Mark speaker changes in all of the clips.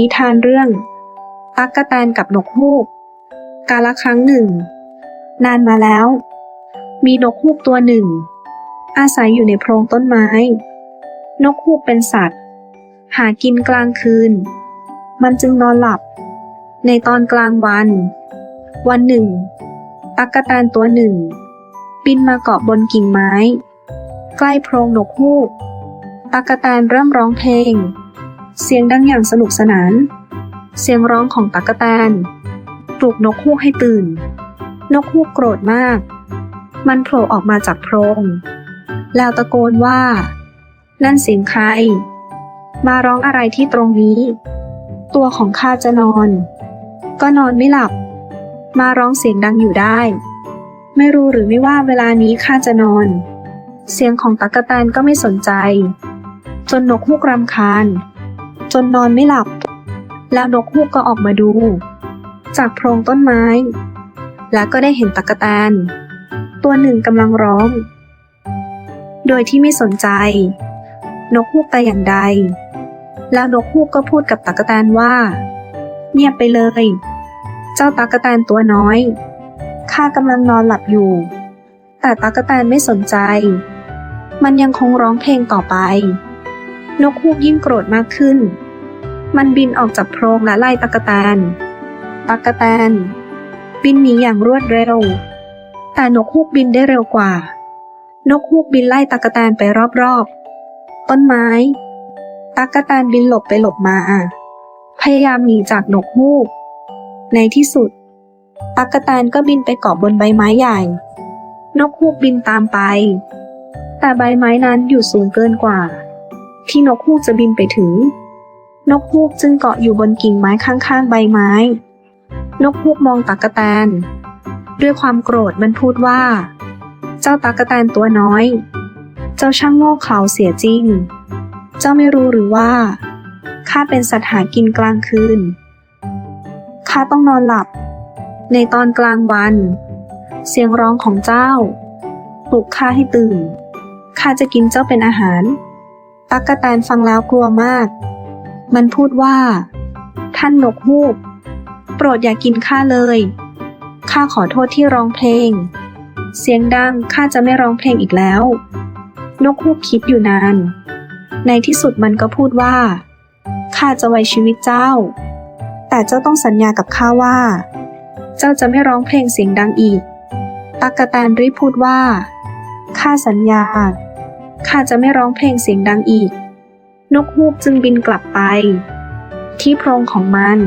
Speaker 1: นิทานเรื่อง ตักกะแตนกับนกฮูก กาละครั้งหนึ่ง นานมาแล้ว มีนกฮูกตัวหนึ่ง อาศัยอยู่ในโพรงต้นไม้ นกฮูกเป็นสัตว์ หากินกลางคืน มันจึงนอนหลับ ในตอนกลางวัน วันหนึ่ง ตักกะแตนตัวหนึ่ง บินมาเกาะบนกิ่งไม้ ใกล้โพรงนกฮูกตักกะแตนเริ่มร้องเพลง เสียงดังอย่างสนุกสนาน เสียงร้องของตั๊กแตนปลุกนกฮูกให้ตื่น นกฮูกโกรธมาก มันโผล่ออกมาจากโพรง แล้วตะโกนว่า นั่นเสียงใคร มาร้องอะไรที่ตรงนี้ ตัวของข้าจะนอน ก็นอนไม่หลับ มาร้องเสียงดังอยู่ได้ ไม่รู้หรือไม่ว่าเวลานี้ข้าจะนอน เสียงของตั๊กแตนก็ไม่สนใจ จนนกฮูกรำคาญ จนนอนไม่หลับ แล้วนกฮูกก็ออกมาดู จากโพรงต้นไม้ แล้วก็ได้เห็นตั๊กแตน ตัวหนึ่งกำลังร้อง โดยที่ไม่สนใจ นกฮูกแต่อย่างใด แล้วนกฮูกก็พูดกับตั๊กแตนว่า เงียบไปเลย เจ้าตั๊กแตนตัวน้อยข้ากำลังนอนหลับอยู่ แต่ตั๊กแตนไม่สนใจ มันยังคงร้องเพลงต่อไป นกฮูกยิ่งโกรธมากขึ้น มันบินออกจากโพรงและไล่ตักกะแตนตักกะแตนบินหนีอย่างรวดเร็ว แต่นกฮูกบินได้เร็วกว่า นกฮูกบินไล่ตักกะแตนไปรอบๆ ต้นไม้ตักกะแตนบินหลบไปหลบมา พยายามหนีจากนกฮูก ในที่สุดตักกะแตนก็บินไปเกาะบนใบไม้ใหญ่ นกฮูกบินตามไป แต่ใบไม้นั้นอยู่สูงเกินกว่า ที่นกฮูกจะบินไปถึง นกฮูกจึงเกาะอยู่บนกิ่งไม้ข้างๆ ใบไม้ นกฮูกมองตักกะแตน ด้วยความโกรธมันพูดว่า เจ้าตักกะแตนตัวน้อย เจ้าช่างโง่เขลาเสียจริง เจ้าไม่รู้หรือว่าข้าเป็นสัตว์หากินกลางคืนข้าต้องนอนหลับ ในตอนกลางวัน เสียงร้องของเจ้าปลุกข้าให้ตื่นข้าจะกินเจ้าเป็นอาหาร ตั๊กกะแตนฟังแล้วกลัวมาก มันพูดว่า ท่านนกฮูก โปรดอย่ากกินข้าเลย ข้าขอโทษที่ร้องเพลง เสียงดังข้าจะไม่ร้องเพลงอีกแล้ว นกฮูกคิดอยู่นาน ในที่สุดมันก็พูดว่า ข้าจะไว้ชีวิตเจ้า แต่เจ้าต้องสัญญากับข้าว่า เจ้าจะไม่ร้องเพลงเสียงดังอีก ตักกะแตนรีบพูดว่า ข้าสัญญา ข้าจะไม่ร้องเพลงเสียงดังอีก นกฮูกจึงบินกลับไป ที่โพรงของมัน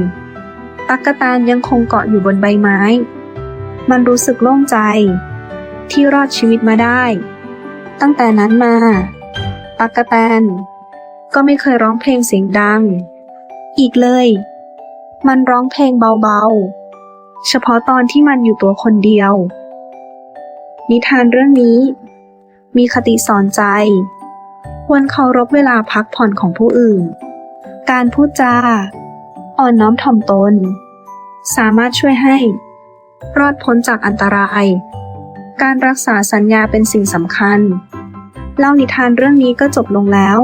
Speaker 1: ตั๊กกะแตนยังคงเกาะอยู่บนใบไม้ มันรู้สึกโล่งใจ ที่รอดชีวิตมาได้ ตั้งแต่นั้นมา ตั๊กกะแตนก็ไม่เคยร้องเพลงเสียงดัง อีกเลย มันร้องเพลงเบาๆ เฉพาะตอนที่มันอยู่ตัวคนเดียว นิทานเรื่องนี้ มีคติสอนใจ ควรเคารพเวลาพักผ่อนของผู้อื่น การพูดจา อ่อนน้อมถ่อมตน สามารถช่วยให้ รอดพ้นจากอันตราย การรักษาสัญญาเป็นสิ่งสำคัญ เล่านิทานเรื่องนี้ก็จบลงแล้ว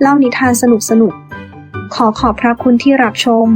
Speaker 1: เล่านิทานสนุกสนุกๆขอขอบพระคุณที่รับชม